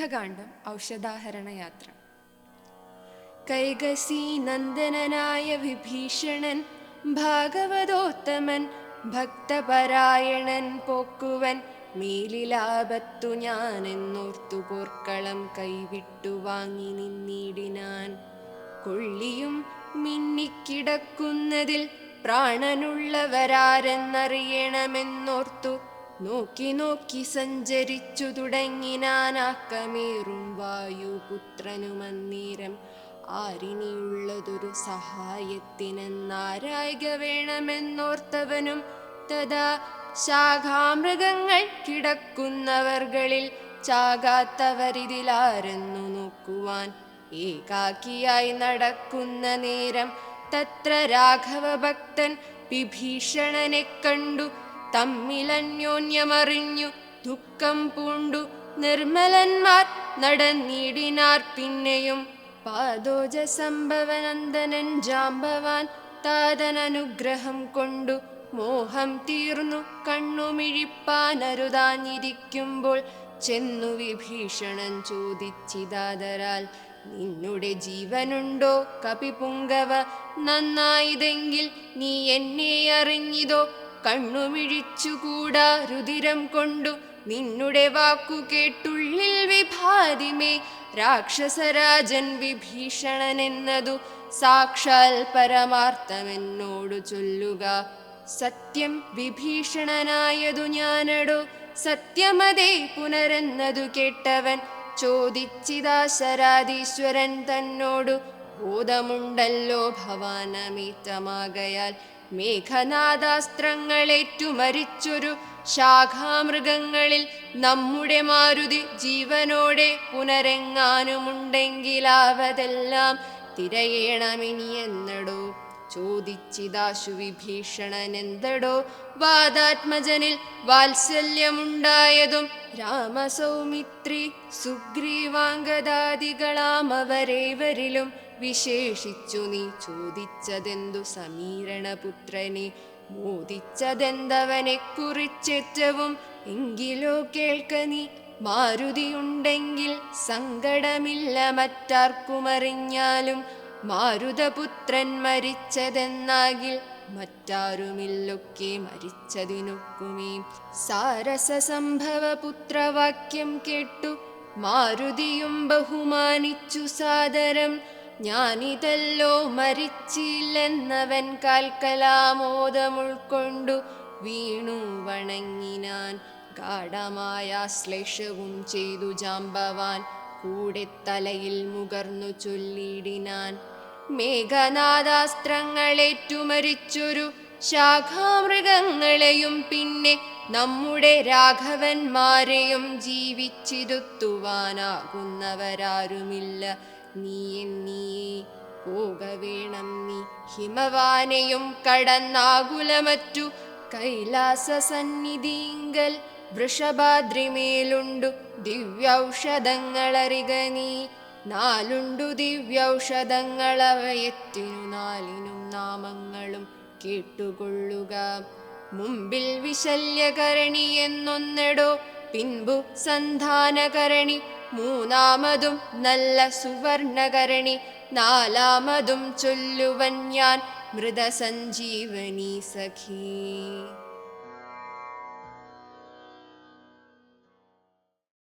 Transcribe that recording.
യുദ്ധകാന്ഡം ഔഷധാഹരണയാത്ര. കൈകസി നന്ദനനായ വിഭീഷണൻ ഭാഗവതോത്തമൻ ഭക്തപരായണൻ പോക്കുവൻ മേലിലാപത്തു ഞാനെന്നോർത്തു പോർക്കളം കൈവിട്ടു വാങ്ങി നിന്നിടിനാൻ. കൊള്ളിയും മിന്നിക്കിടക്കുന്നതിൽ പ്രാണനുള്ളവരാരെന്നറിയണമെന്നോർത്തു നോക്കി നോക്കി സഞ്ചരിച്ചു തുടങ്ങിനാനാക്കമേറും വായുപുത്രനുമന്നേരം. ആരിനിയുള്ളതൊരു സഹായത്തിനെന്നാരായിക വേണമെന്നോർത്തവനും തഥാ ശാഖാമൃഗങ്ങൾ കിടക്കുന്നവർകളിൽ ചാകാത്തവരിതിലാരെന്നു നോക്കുവാൻ ഏകാക്കിയായി നടക്കുന്ന നേരം തത്ര രാഘവഭക്തൻ വിഭീഷണനെ കണ്ടു തമ്മിലന്യോന്യമറിഞ്ഞു ദുഃഖം പൂണ്ടു. നിർമ്മലന്മാർ നടന്നിടിനാർ പിന്നെയും. പാദോജ സംഭവനന്ദനൻ ജാമ്പവാൻ താതനനുഗ്രഹം കൊണ്ടു മോഹം തീർന്നു. കണ്ണുമിഴിപ്പാനരുതാഞ്ഞിരിക്കുമ്പോൾ ചെന്നു വിഭീഷണൻ ചോദിച്ചിതാതരാൽ നിന്നുടെ ജീവനുണ്ടോ കപിപുങ്കവ? നന്നായതെങ്കിൽ നീ എന്നെ അറിഞ്ഞിതോ? കണ്ണുമിഴിച്ചുകൂടാ രുതിരം കൊണ്ടു നിന്നുടെ വാക്കു കേട്ടുള്ളിൽ വിഭാതിമേ. രാക്ഷസരാജൻ വിഭീഷണനെന്നതു സാക്ഷാൽ പരമാർത്ഥമെന്നോടു ചൊല്ലുക. സത്യം വിഭീഷണനായതു ഞാനടോ. സത്യമതേ പുനരെന്നതു കേട്ടവൻ ചോദിച്ചിതാ ശരാധീശ്വരൻ തന്നോടു ബോധമുണ്ടല്ലോ ഭവാനമീറ്റമാകയാൽ. മേഘനാദാസ്ത്രങ്ങളേറ്റു മരിച്ചൊരു ശാഖാമൃഗങ്ങളിൽ നമ്മുടെ മാരുതി ജീവനോടെ പുനരെങ്ങാനുമുണ്ടെങ്കിലാവതെല്ലാം തിരയേണമിനിയെന്നടോ? ചോദിച്ചിതാശു വിഭീഷണൻ എന്തടോ വാദാത്മജനിൽ വാത്സല്യമുണ്ടായതും രാമസൗമിത്രി സുഗ്രീവാംഗദാദികളാമവരേവരിലും വിശേഷിച്ചു നീ ചോദിച്ചതെന്തു സമീരണപുത്രനെ? മോദിച്ചതെന്തവനെ കുറിച്ചേറ്റവും എങ്കിലോ കേൾക്ക നീ. മാരുതിയുണ്ടെങ്കിൽ സങ്കടമില്ല മറ്റാർക്കുമറിഞ്ഞാലും. മാരുതപുത്രൻ മരിച്ചതെന്നാകിൽ മറ്റാരുമില്ലൊക്കെ മരിച്ചതിനൊക്കുമേ. സാരസ പുത്രവാക്യം കേട്ടു. മാരുതിയും ബഹുമാനിച്ചു സാദരം. ഞാനിതല്ലോ മരിച്ചില്ലെന്നവൻ കാൽക്കലാമോദം ഉൾക്കൊണ്ടു വീണു വണങ്ങിനാൻ. ഗാഠമായ ശ്ലേഷവും ചെയ്തു ജാമ്പവാൻ കൂടെ തലയിൽ മുകർന്നു ചൊല്ലിടിനാൻ. മേഘനാദാസ്ത്രങ്ങളേറ്റുമരിച്ചൊരു ശാഖാമൃഗങ്ങളെയും പിന്നെ നമ്മുടെ രാഘവന്മാരെയും ജീവിച്ചിരുത്തുവാനാകുന്നവരാരുമില്ല നീ എന്നീ പോക വേണം നീ. ഹിമവാനയും കടന്നാകുലമറ്റു. കൈലാസ സന്നിധിങ്കൽ വൃഷഭാദ്രിമേലുണ്ടു ദിവ്യൗഷധങ്ങളറിക നീ. നാലുണ്ടു ദിവ്യൗഷധങ്ങളവയത്തിനു നാലിനും നാമങ്ങളും കേട്ടുകൊള്ളുക. മുമ്പിൽ വിശല്യകരണി എന്നൊന്നെടോ. പിൻപു സന്ധാനകരണി. മൂന്നാമതും നല്ല സുവർണകരണി നാലാമതും ചൊല്ലുവൻ ഞാൻ മൃതസഞ്ജീവനി സഖീ